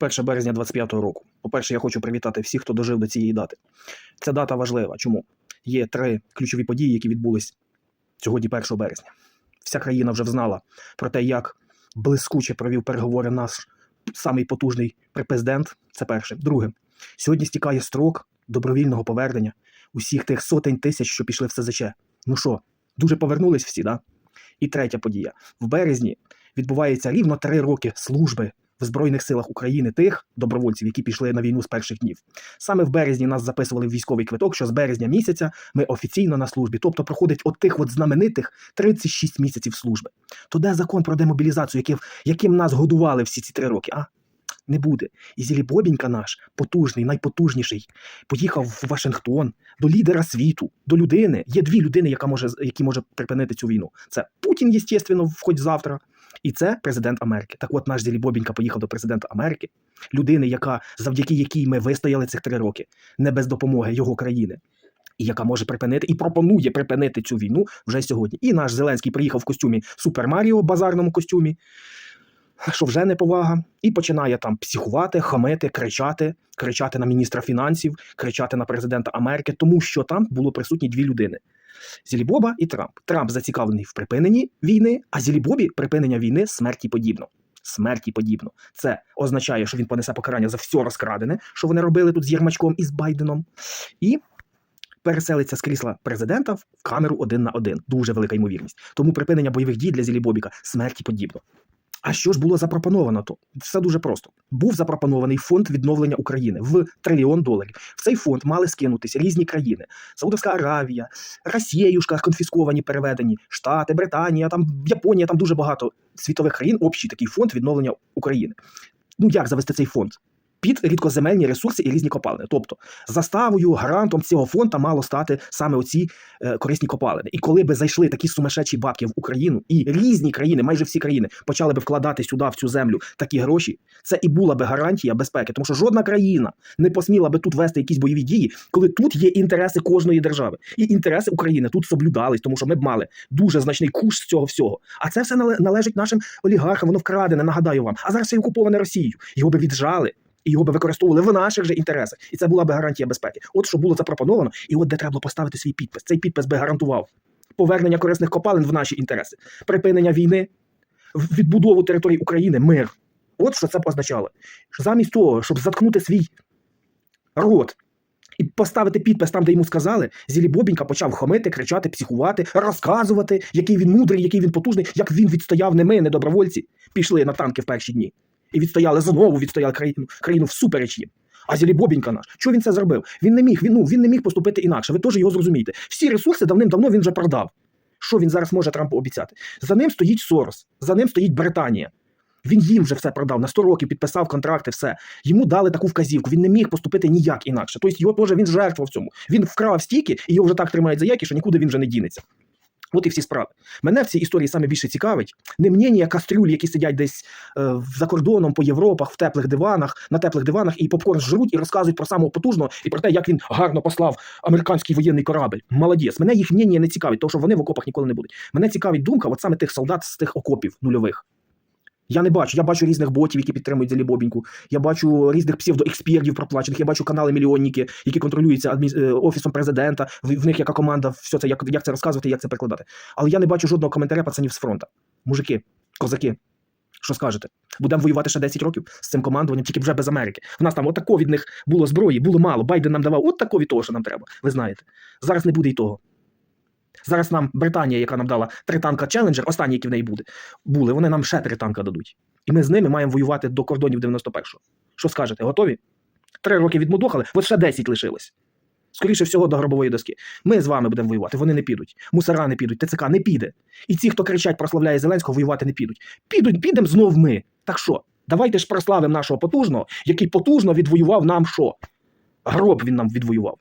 1 березня 25-го року. По-перше, я хочу привітати всіх, хто дожив до цієї дати. Ця дата важлива. Чому? Є три ключові події, які відбулись сьогодні, 1 березня. Вся країна вже взнала про те, як блискуче провів переговори наш самий потужний президент. Це перше. Друге, сьогодні стікає строк добровільного повернення усіх тих сотень тисяч, що пішли в СЗЧ. Ну що, дуже повернулись всі, да? І третя подія. В березні відбувається рівно три роки служби в Збройних силах України тих добровольців, які пішли на війну з перших днів. Саме в березні нас записували в військовий квиток, що з березня місяця ми офіційно на службі. Тобто проходить от тих от знаменитих 36 місяців служби. То де закон про демобілізацію, яким, яким нас годували всі ці три роки? А? Не буде. І Зілі Бобінька наш, потужний, найпотужніший, поїхав в Вашингтон до лідера світу, до людини. Є дві людини, яка може, які може припинити цю війну. Це Путін, естественно, хоч завтра. І це президент Америки. Так от наш Зілі Бобінька поїхав до президента Америки, людини, яка завдяки якій ми вистояли цих три роки, не без допомоги його країни. І яка може припинити і пропонує припинити цю війну вже сьогодні. І наш Зеленський приїхав в костюмі Супер Маріо, базарному костюмі, що вже неповага, і починає там психувати, хамити, кричати, кричати на міністра фінансів, кричати на президента Америки, тому що там було присутні дві людини: Зілібоба і Трамп. Трамп зацікавлений в припиненні війни, а Зілібобі припинення війни смерті подібно. Смерті подібно. Це означає, що він понесе покарання за все розкрадене, що вони робили тут з Єрмачком і з Байденом, і переселиться з крісла президента в камеру один на один. Дуже велика ймовірність. Тому припинення бойових дій для Зілібобіка смерті подібно. А що ж було запропоновано? То все дуже просто. Був запропонований фонд відновлення України в трильйон доларів. В цей фонд мали скинутися різні країни: Саудовська Аравія, Росіюшка, конфісковані, переведені, Штати, Британія, там Японія, там дуже багато світових країн. Общий такий фонд відновлення України. Ну як завести цей фонд? Під рідкоземельні ресурси і різні копалини. Тобто заставою, гарантом цього фонду мало стати саме оці е, корисні копалини. І коли би зайшли такі сумасшедші бабки в Україну, і різні країни, майже всі країни, почали би вкладати сюди, в цю землю, такі гроші, це і була би гарантія безпеки, тому що жодна країна не посміла би тут вести якісь бойові дії, коли тут є інтереси кожної держави. І інтереси України тут соблюдались, тому що ми б мали дуже значний куш з цього всього. А це все належить нашим олігархам, воно вкрадене, нагадаю вам. А зараз це окуповане Росією. Його би віджали. І його би використовували в наших же інтересах, і це була би гарантія безпеки. От що було запропоновано, і от де треба було поставити свій підпис. Цей підпис би гарантував повернення корисних копалин в наші інтереси, припинення війни, відбудову території України, мир. От що це б означало. Що Замість того, щоб заткнути свій рот і поставити підпис там, де йому сказали, Зілі Бобінька почав хомити, кричати, психувати, розказувати, який він мудрий, який він потужний, як він відстояв не ми, не добровольці, пішли на танки в перші дні. І відстояли знову, відстояли країну, країну всупереч їм. А Зілі Бобінька наш, що він це зробив? Він не міг, він, ну, він не міг поступити інакше. Ви теж його зрозумієте. Всі ресурси давним-давно він вже продав. Що він зараз може Трампу обіцяти? За ним стоїть Сорос, за ним стоїть Британія. Він їм вже все продав на 100 років, підписав контракти, все. Йому дали таку вказівку. Він не міг поступити ніяк інакше. Тобто його теж він жертва в цьому. Він вкрав стільки, і його вже так тримають за яки, що нікуди він вже не дінеться. От і всі справи. Мене в цій історії саме більше цікавить не мнення кастрюль, які сидять десь е, за кордоном по Європах, в теплих диванах, на теплих диванах і попкорн жруть і розказують про самого потужного і про те, як він гарно послав американський воєнний корабль. Молодець. Мене їх мнення не цікавить, тому що вони в окопах ніколи не будуть. Мене цікавить думка, от саме тих солдат з тих окопів нульових. Я не бачу. Я бачу різних ботів, які підтримують Зелібобіньку. Я бачу різних псевдоекспертів проплачених. Я бачу канали мільйонники, які контролюються адмі... е, офісом президента. В, в них яка команда, все це як, як це розказувати, як це перекладати. Але я не бачу жодного коментаря пацанів з фронту. Мужики, козаки. Що скажете? Будемо воювати ще 10 років з цим командуванням, тільки вже без Америки. В нас там отако від них було зброї, було мало. Байден нам давав от тако від того, що нам треба. Ви знаєте. Зараз не буде і того. Зараз нам Британія, яка нам дала три танка Челенджер, останні, які в неї буде, були, вони нам ще три танка дадуть. І ми з ними маємо воювати до кордонів 91-го. Що скажете, готові? Три роки відмудохали, от ще 10 лишилось. Скоріше всього, до гробової доски. Ми з вами будемо воювати, вони не підуть. Мусора не підуть, ТЦК не піде. І ті, хто кричать, прославляє Зеленського, воювати не підуть. Підуть, підемо знов ми. Так що? Давайте ж прославимо нашого потужного, який потужно відвоював нам що? Гроб він нам відвоював.